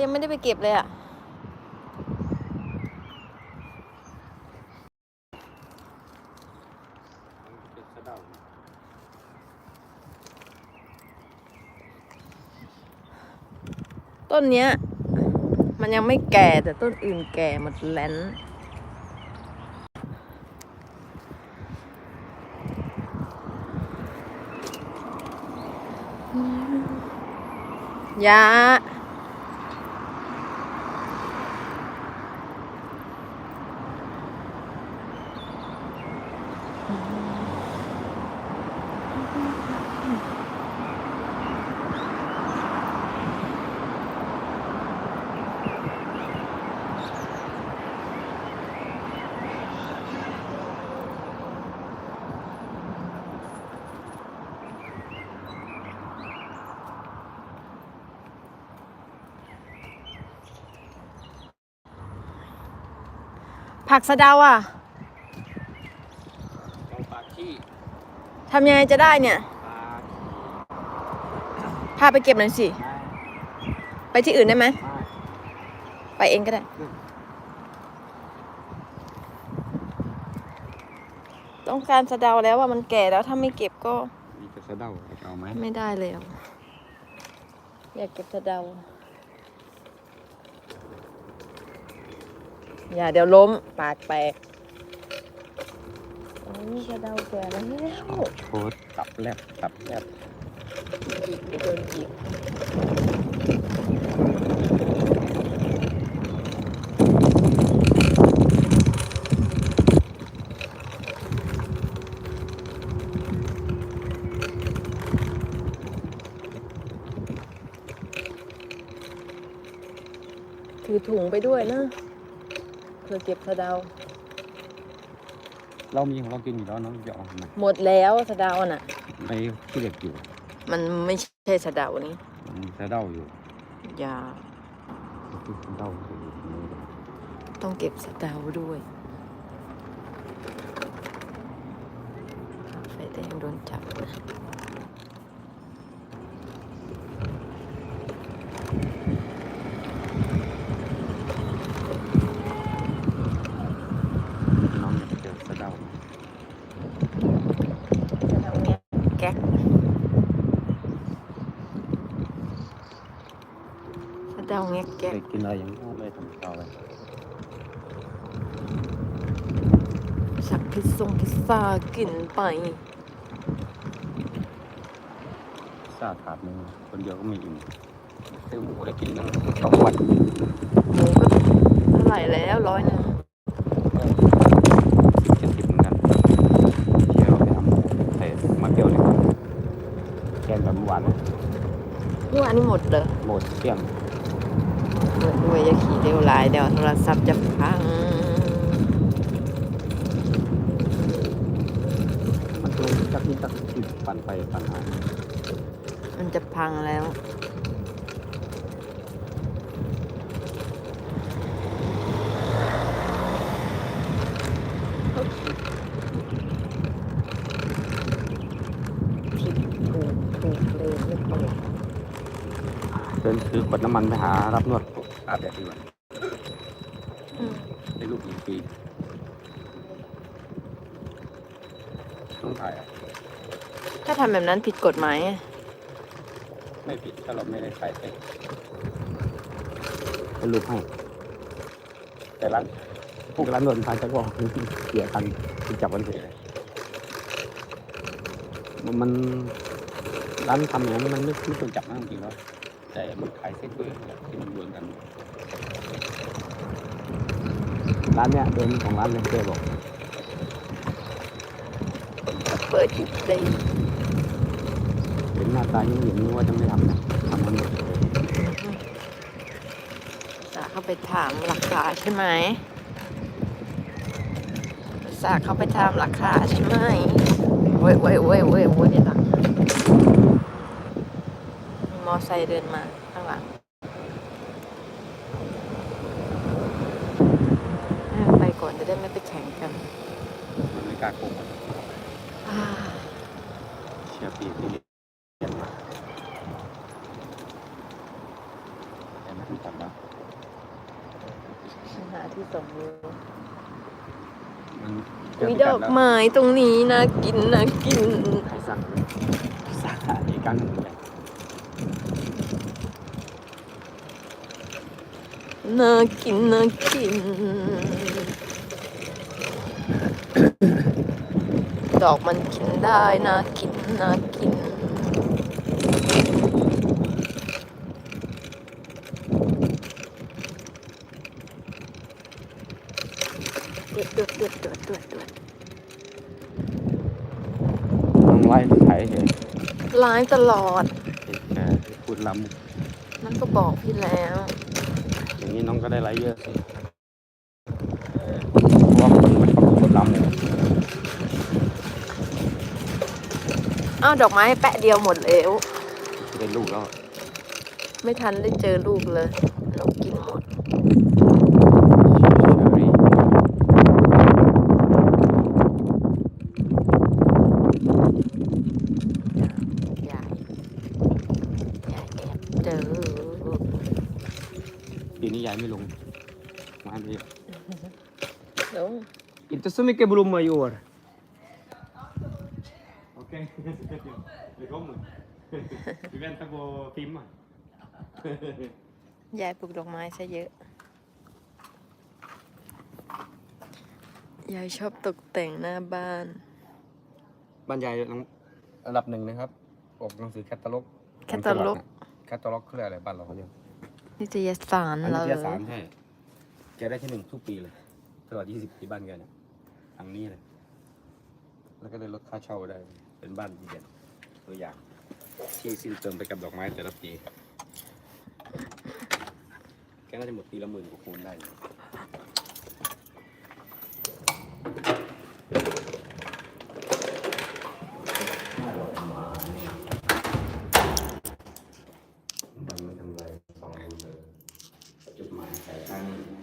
ยังไม่ได้ไปเก็บเลยอะ ต้นเนี้ย มันยังไม่แก่แต่ต้นอื่นแก่หมดแล้วยา ผักสะเดาอะเอาปลาขี้ทำยังไงจะได้เนี่ยปลาพาไปเก็บหน่อยสิไปที่อื่นได้ไหมไปเองก็ได้ ต้องการสะเดาแล้วว่ามันแก่แล้วถ้าไม่เก็บก็มีกระสะเดาเอาไหมไม่ได้แล้ว อยากเก็บสะเดา อย่าเดี๋ยวล้มปากแตกโอ้ยสะเดาแก่แล้วโคตรตับแลบตับแลบจิกไปโดนจิกถือถุงไปด้วยนะเพื่ อเก็บสะเดา เรามีของเรากินอยู่แล้วน้องจะเอาทำไมหมดแล้วสะเดาน่ะในที่เด็กอยู่มันไม่ใช่สะเดานี้มันมีกระเดาอยู่อย่าคือกระเดาอยู่ต้องเก็บสะเดาด้วยไฟแดงโดนจับนะ น้องอยากเจอสะเดา สะเดาเนี้ยแก๊กสะ เดาเงี้ยเคแก๊กยกินอะไรอย่างนี้เลยทำเอาเลยสักพิซซ่งพิซซ่ากินไป ซาถาดหนึงคนเดียวก็ไม่อิ่มซื้อหมูได้กินตั้งสองวันหมูก็เท่าไหร่แล้วร้อยหนึ่งเจ็ดสิบเหมือนกันเที่ยวไปทำใส่มะเกียวเลยแกงแบบเมื่อวานเลยเมื่อวานนี้หมดเลยหมดเที่ยงเมื่อ ด้วยอย่าขี่เร็วหลายเดี๋ยวโทรศัพท์จะพังมันตัวจักนิดจักนิดปั่นไปปั่นมามันจะพังแล้ว ผิดถูกถูกเลยไม่เปิด เดินซื้อขวดน้ำมันไปหารับนวดอาบแดดดีกว่าอืมได้ลูกหนึ่งปีต้องถ่ายอะถ้าทำแบบนั้นผิดกฎหมายไม่ผิดถ้าเราไม่ได้ถ่ายไปเป็นรูปให้ แต่ร้านพวกร้านนวดพาจะบอกเสียคันที่จับวันเสียเลยมันมันร้านทำอย่างนั้นมันไม่ไม่ควรจับนะจริงๆแล้ว แต่มันขายเซ็ตเบอร์ที่มันรวมกันร้านเนี้ยเดินของร้านเลยเจบอกเปิดผิดเลยเห็นหน้าตายิ่งหยิ่งนึกว่าจะไม่ทำนะทำมันหมดสาเข้าไปถามราคาใช่ไหมสาเข้าไปถามราคาใช่ไหมเว้ยเว้ยเว้ยเว้ยเว้ยเดี๋ยวนะมีม อไซค์เดินมาข้างหลังเออไปก่อนจะได้ไม่ไปแข่งกันมันไม่กล้าโกงอ่าเชียร์ปีที่เรียนมาแต่ไม่ต้องจับนะที่สองนิ้วมันอุ้ยดอกไม้ตรงนี้นะกินนะกินใครสั่งสั่งอีกครั้งหนึ่งเลย น่ากินน่ากิน ดอกมันกินได้น่ากินน่ากิน เดือดเดือดเดือดเดือดเดือดเดือดน้องไล่ไถเห็นไลฟ์ตลอด เห็นแกพูดล้นั่นก็บอกพี่แล้วำอย่าง นี้น้องก็ได้ไลฟ์เยอะสิเพราะว่าคนมันชอบดูคนล้ำเนี่ยอ้าวดอกไม้แปะเดียวหมดแล้วเป็นลูกแล้ว ไม่ทันได้เจอลูกเลยนกกินหมด เชอรี่ ยายยายแอบเจอ ปีนี้ยายไม่ลงมาดี ลง Inte så mycket blommor i år. โอเค det kommer vi väntar på Pimma ยายปลูกดอกไม้ซะเยอะ ยายชอบตกแต่งหน้าบ้านบ้านยายระดับหนึ่งนะครับออกหนังสือแคตตาล็อกแคตตาล็อก แคตตาล็อกคืออะไรบ้านเราเขาเรียกนิตยสารอันเลนี้ยเทียสารใช่แกได้ที่หนึ่งทุกปีเลยตลอด20ปีบ้านแกเนี่ยทา งนี้เลย แล้วก็ได้ลดค่าเช่าได้ เป็นบ้านดีเด่นตัวอย่าง ที่สิ้นเติมไปกับดอกไม้แต่ละปีแกน่าจะหมดปีละหมื่นกว่าคูณได้อยู่ดังไม่ทำไรสองดูเลยจุดหมายสายข้างนี้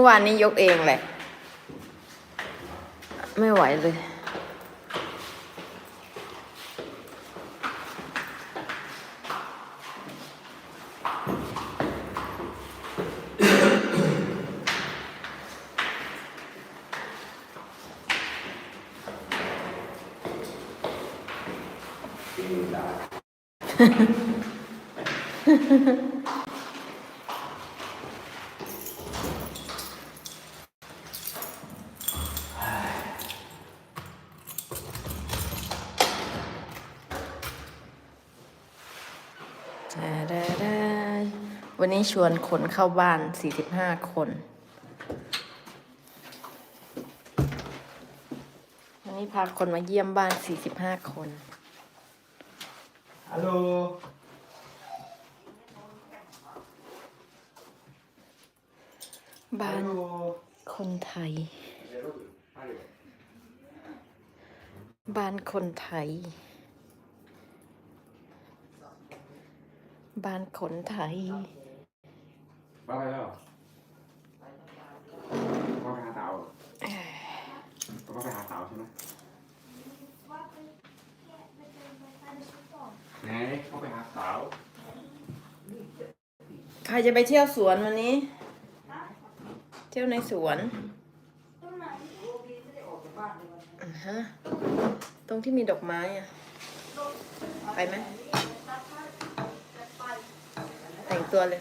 มื่อวานนี้ยกเองแหละ ไม่ไหวเลยวัน นี้ชวนคนเข้าบ้าน 45 คน วันนี้พาคนมาเยี่ยมบ้าน 45 คน Hallå! บ้าน Hallå! คนไทย บ้านคนไทย บ้านคนไทย บ้าไปแล้วก็ไปหาสาวก็ไปหาสาใช่ไหมไหนเขาไปหาสาใครจะไปเที่ยวสวนวันนี้ เที่ยวในสวนอ่าฮะตรงที่มีดอกไม้อะไปไหมแต่งตัวเลย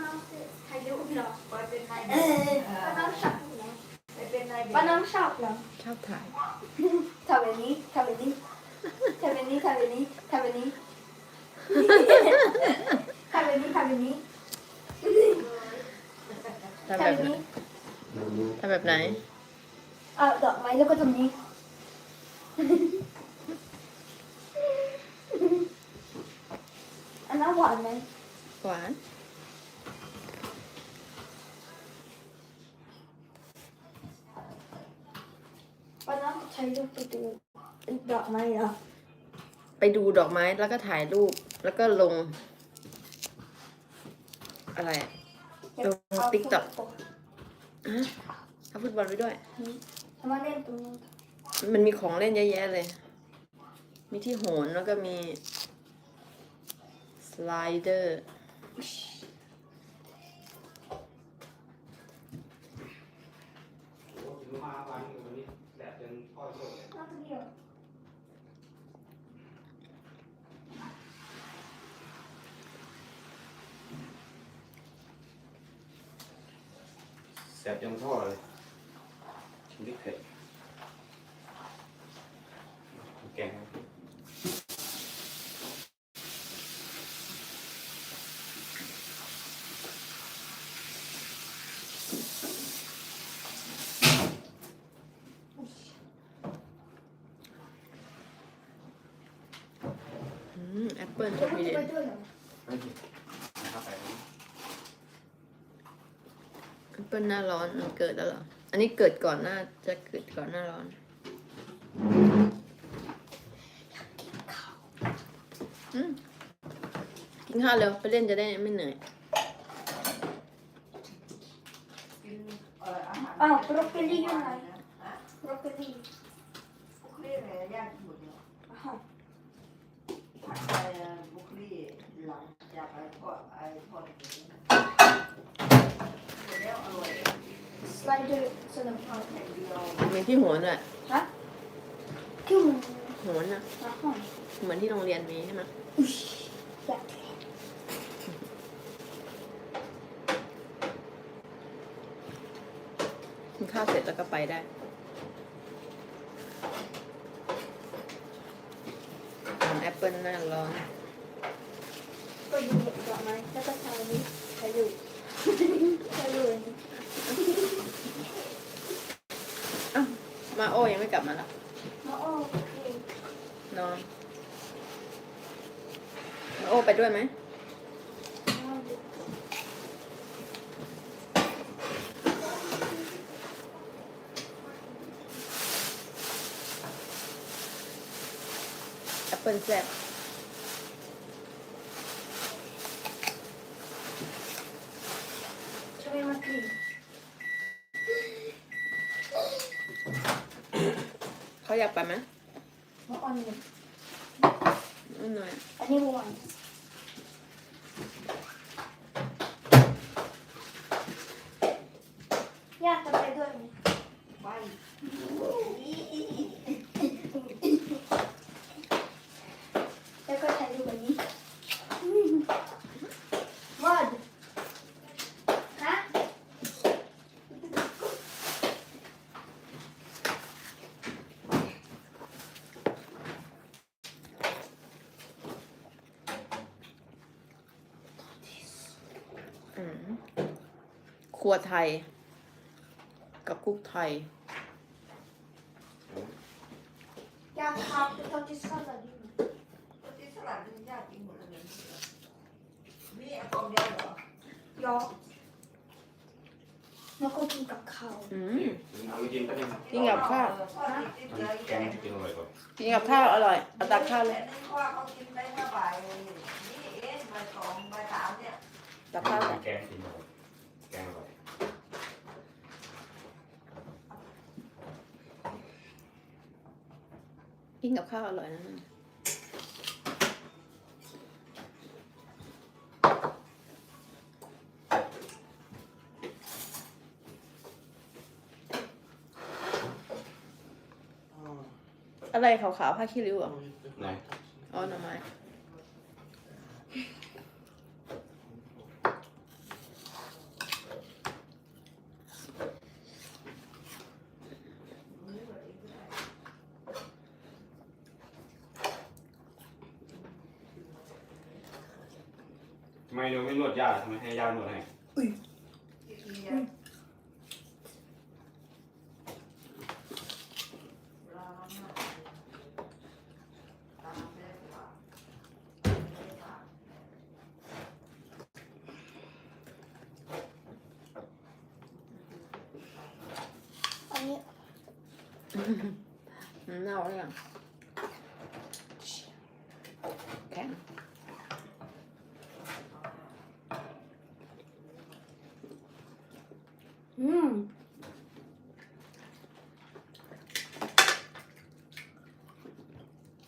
อ้าวแต่ป้าน้องถ่ายรูปเหรอป้าน้องชอบเหรอป้าน้องชอบเหรอชอบถ่ายทำแบบนี้ทำแบบนี้ทำแบบนี้ทำแบบนี้ทำแบบนี้ทำแบบนี้ทำแบบนี้ทำแบบไหนนี้ทำแบบไหนเอาดอกไม้แล้วก็ทำนี้อันนั้นหวานไหมหวาน ป้าน้องใช้รูปไปดูดอกไม้เหรอไปดูดอกไม้แล้วก็ถ่ายรูปแล้วก็ลง อะไรอะลง TikTok เอาฟุตบอลไปด้วยทำมาเล่นตรงนู้นมันมีของเล่นเยอะแยะเลย มีที่โหนแล้วก็มี สไลเดอร์มาวันวันนี้แดดจนพ่อโชคเลย น่าจะเดียว แสบยังพ่อเลยชิมพริกเผ็ดแกงอืมแอปเปิลแล้จะวมันมีจะเด่ไปนด้วยเหรอไม่ผิดนะครับไป แอป เปิลหน้าร้อนมันเกิดแล้วเหรอ อันนี้เกิดก่อนหน้าจะเกิดก่อนหน้าร้อนอืมกินข้าวเร็วไปเล่นจะได้ไม่เหนื่อยอ้าวบรอกโคลีอยู่ไหนบรอกโคลีอ้าวสไล เดอร์สลับเอามีที่โหนอะฮะที่มันโหนอะมาห้องเหมือนที่โรงเรียนมีใช่ไหมอุ๊ยอยากกินข้าวเสร็จแล้วก็ไปได้ ทำแอปเปิลหน้าร้อน ก็ดูดอกไม้แล้วก็ใช้นี้ใช้ดูใช้ดู อ้าว มาโอยังไม่กลับมาละมาโอ้โอเคนอนมาโอไปด้วยไหมแอปเปิลแซ่บ ช่วยมากิน เขาอยากไปไหม มาออนหนึ่ง ไม่หน่อย อันนี้วันยากจะไปด้วยไหมแล้วก็ถ่ายรูปแบบนี้วัดฮะ อืม ครัวไทย กับกุ๊กไทย อยากทำเป็นตอนที่สลัดอยู่ที่สลัดเป็นญาติกินหมดเลยมีแอปเปิลเดียวเหรอยอกแล้วก็กินกับข้าวอืมเอาไปกินก็ได้กินกับข้าวพ่อติดเชื้อแกงกินอร่อยกว่ากินกับข้าวอร่อยเอาตักข้าวเลยแต่นึกว่าเขากินได้เมื่อบ่ายนี่เอ๊ะบ่ายสองบ่ายสามเนี่ยตักข้าวใส่แกงกินอร่อยแกงอร่อย กินกับข้าวอร่อยนะนั่นอะไรขาวๆผ้าขี้ริ้วเหรอ ไหน อ๋อหน่อไม้ ทำไมเราไม่น วดยาทำไมให้ยานวดให้กินยาลามาตามแม่ฝากฝาก อันนี้ มันเน่าแล้วยังแข็ง อืม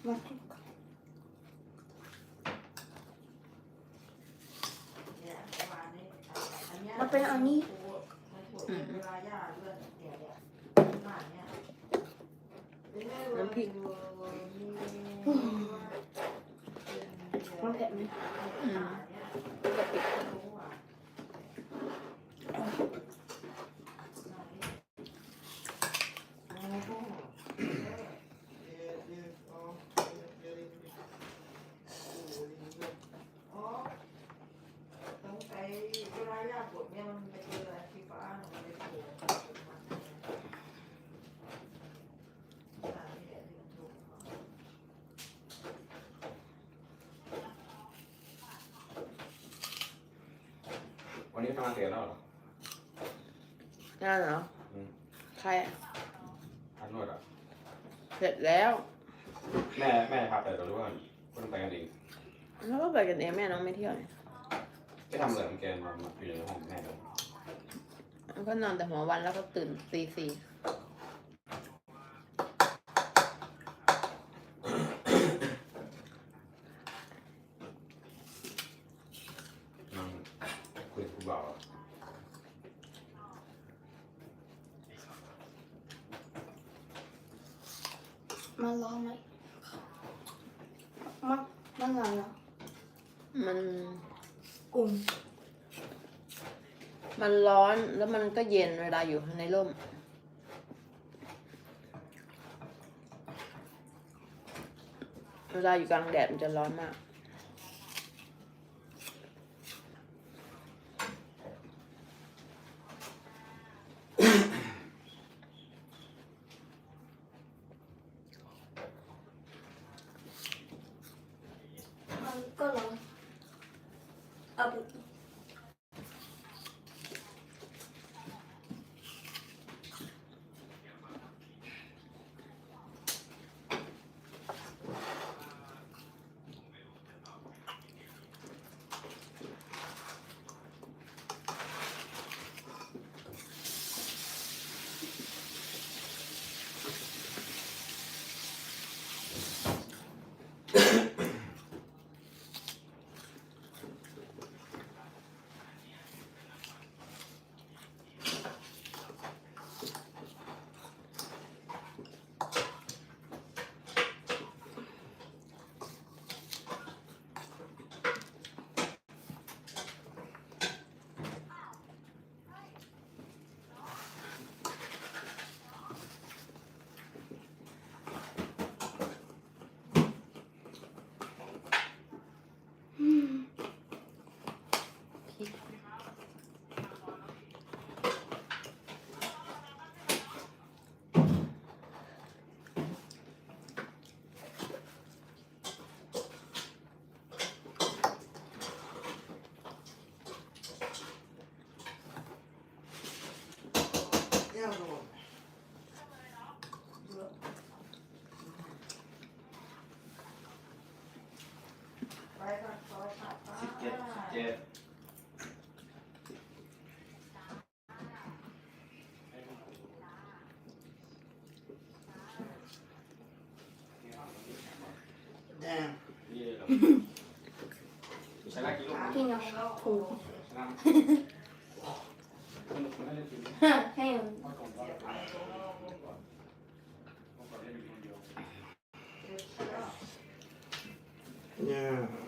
มาเนี่ยประมาณนี้อันเนี้ย มันเป็นอันนี้ มันปวดเวลาย่าเลือดเนี่ยเนี่ยประมาณเนี้ย น้ำพริก มันเผ็ดไหม อืมกะปิ ต้องไป เวลาย่าปวดเนี่ยมันไปเจออะไรที่ฟ้ามันไปปวดวันนี้ทำงานเสร็จแล้วเหรองานเหรออืมใครอะทานนวดอะ เสร็จแล้วแม่แม่พาไปแต่รู้ว่าคนไปกันเองแล้วก็ไปกันเองแม่น้องไม่เที่ยวเนี่ย ไปทำอะไรของแกมาอยู่ในห้องแม่เลยแล้ว ก็นอนแต่หัววันแล้วก็ตื่นตีสี่ นั่งคุยกับคุณบ่าวอะ มันร้อนไหมมันมันร้อนเหรอ มัน อุ่น มันร้อนแล้วมันก็เย็นเวลาอยู่ในร่ม เวลาอยู่กลางแดดมันจะร้อนมาก เจ็ดแดงเยเหรอใช้ละกี่ลูกที่เนาะถูกชนะมันมันได้กินให้มันเนี่ย